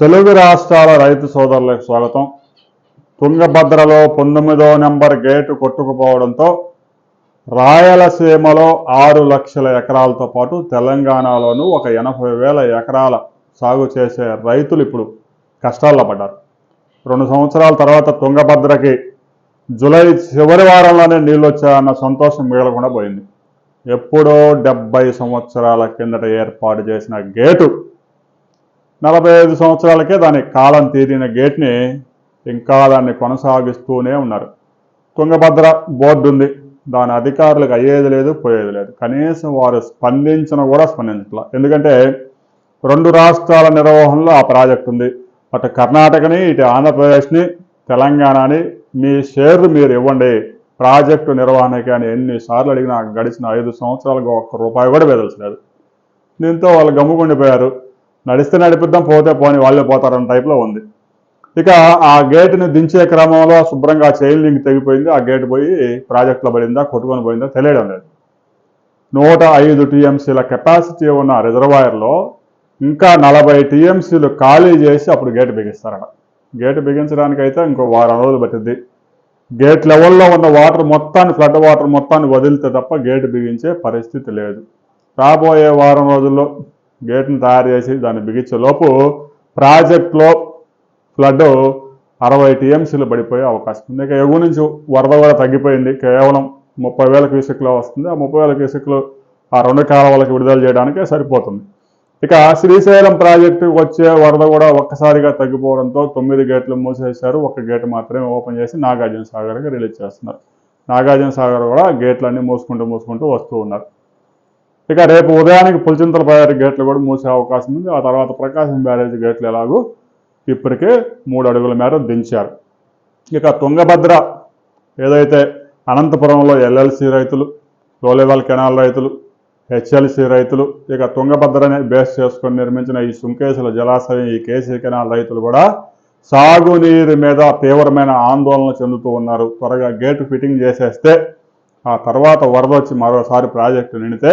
తెలుగు రాష్ట్రాల రైతు సోదరులకు స్వాగతం. తుంగభద్రలో పంతొమ్మిదో నెంబర్ గేటు కొట్టుకుపోవడంతో రాయలసీమలో ఆరు లక్షల ఎకరాలతో పాటు తెలంగాణలోనూ ఒక ఎనభై వేల ఎకరాల సాగు చేసే రైతులు ఇప్పుడు కష్టాల్లో పడ్డారు. రెండు సంవత్సరాల తర్వాత తుంగభద్రకి జూలై చివరి వారంలోనే నీళ్ళు వచ్చాయన్న సంతోషం మిగలకుండా పోయింది. ఎప్పుడో డెబ్బై సంవత్సరాల కిందట ఏర్పాటు చేసిన గేటు నలభై ఐదు సంవత్సరాలకే దాని కాలం తీరిన గేట్ని ఇంకా దాన్ని కొనసాగిస్తూనే ఉన్నారు. తుంగభద్ర బోర్డు ఉంది. దాని అధికారులకు అయ్యేది లేదు పోయేది లేదు. కనీసం వారు స్పందించిన కూడా స్పందించట్లా. ఎందుకంటే రెండు రాష్ట్రాల నిర్వహణలో ఆ ప్రాజెక్ట్ ఉంది. అటు కర్ణాటకని ఇటు ఆంధ్రప్రదేశ్ని తెలంగాణని మీ షేర్లు మీరు ఇవ్వండి. ప్రాజెక్టు నిర్వహణకి అని ఎన్నిసార్లు అడిగినా గడిచిన ఐదు సంవత్సరాలకు ఒక్క రూపాయి కూడా వెదల్చలేదు దీంతో వాళ్ళు గమ్ముకుండిపోయారు. నడిస్తే నడిపిద్దాం పోతే పోని వాళ్ళే పోతారన్న టైప్లో ఉంది. ఇక ఆ గేటుని దించే క్రమంలో శుభ్రంగా చైన్ లింక్ తెగిపోయింది. ఆ గేటు పోయి ప్రాజెక్టులో పడిందా కొట్టుకొని పోయిందా తెలియడం లేదు. నూట ఐదు టీఎంసీల కెపాసిటీ ఉన్న రిజర్వాయర్లో ఇంకా నలభై టీఎంసీలు ఖాళీ చేసి అప్పుడు గేట్ బిగిస్తారట. గేటు బిగించడానికైతే ఇంకో వారం రోజులు పట్టింది గేట్ లెవెల్లో ఉన్న వాటర్ మొత్తాన్ని ఫ్లడ్ వాటర్ మొత్తాన్ని వదిలితే తప్ప గేటు బిగించే పరిస్థితి లేదు. రాబోయే వారం రోజుల్లో గేట్ని తయారు చేసి దాన్ని బిగించేలోపు ప్రాజెక్ట్లో ఫ్లడ్ అరవై టీఎంసీలు పడిపోయే అవకాశం ఉంది. ఇక ఎగువ నుంచి వరద కూడా తగ్గిపోయింది. కేవలం ముప్పై వేల క్యూసెక్లో వస్తుంది. ఆ ముప్పై వేల క్యూసెక్లు ఆ రెండు కాలువలకు విడుదల చేయడానికే సరిపోతుంది. ఇక శ్రీశైలం ప్రాజెక్టు వచ్చే వరద కూడా ఒక్కసారిగా తగ్గిపోవడంతో తొమ్మిది గేట్లు మూసేశారు. ఒక గేట్ మాత్రమే ఓపెన్ చేసి నాగార్జున సాగర్కి రిలీజ్ చేస్తున్నారు. నాగార్జున సాగర్ కూడా గేట్లన్నీ మూసుకుంటూ మూసుకుంటూ వస్తూ ఉన్నారు. ఇక రేపు ఉదయానికి పులిచింతల ప్రాజెక్టు గేట్లు కూడా మూసే అవకాశం ఉంది. ఆ తర్వాత ప్రకాశం బ్యారేజ్ గేట్లు ఎలాగో ఇప్పటికే మూడు అడుగుల మేర దించారు. ఇక తుంగభద్ర ఏదైతే అనంతపురంలో ఎల్ఎల్సి రైతులు లోలేవాల్ కెనాల్ రైతులు హెచ్ఎల్సి రైతులు ఇక తుంగభద్రని బేస్ చేసుకొని నిర్మించిన ఈ సుంకేసుల జలాశయం ఈ కేసీ కెనాల్ రైతులు కూడా సాగునీరు మీద తీవ్రమైన ఆందోళన చెందుతూ ఉన్నారు. త్వరగా గేటు ఫిట్టింగ్ చేసేస్తే ఆ తర్వాత వరద వచ్చి మరోసారి ప్రాజెక్టు నిండితే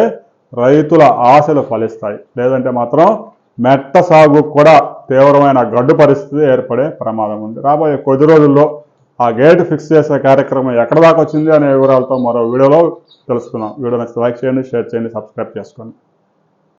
రైతుల ఆశలు ఫలిస్తాయి. లేదంటే మాత్రం మెట్ట సాగు కూడా తీవ్రమైన గడ్డు పరిస్థితి ఏర్పడే ప్రమాదం ఉంది. రాబోయే కొద్ది రోజుల్లో ఆ గేట్ ఫిక్స్ చేసే కార్యక్రమం ఎక్కడ దాకా వచ్చింది అనే వివరాలతో మరో వీడియోలో తెలుసుకుందాం. వీడియో నచ్చితే లైక్ చేయండి షేర్ చేయండి సబ్స్క్రైబ్ చేసుకోండి.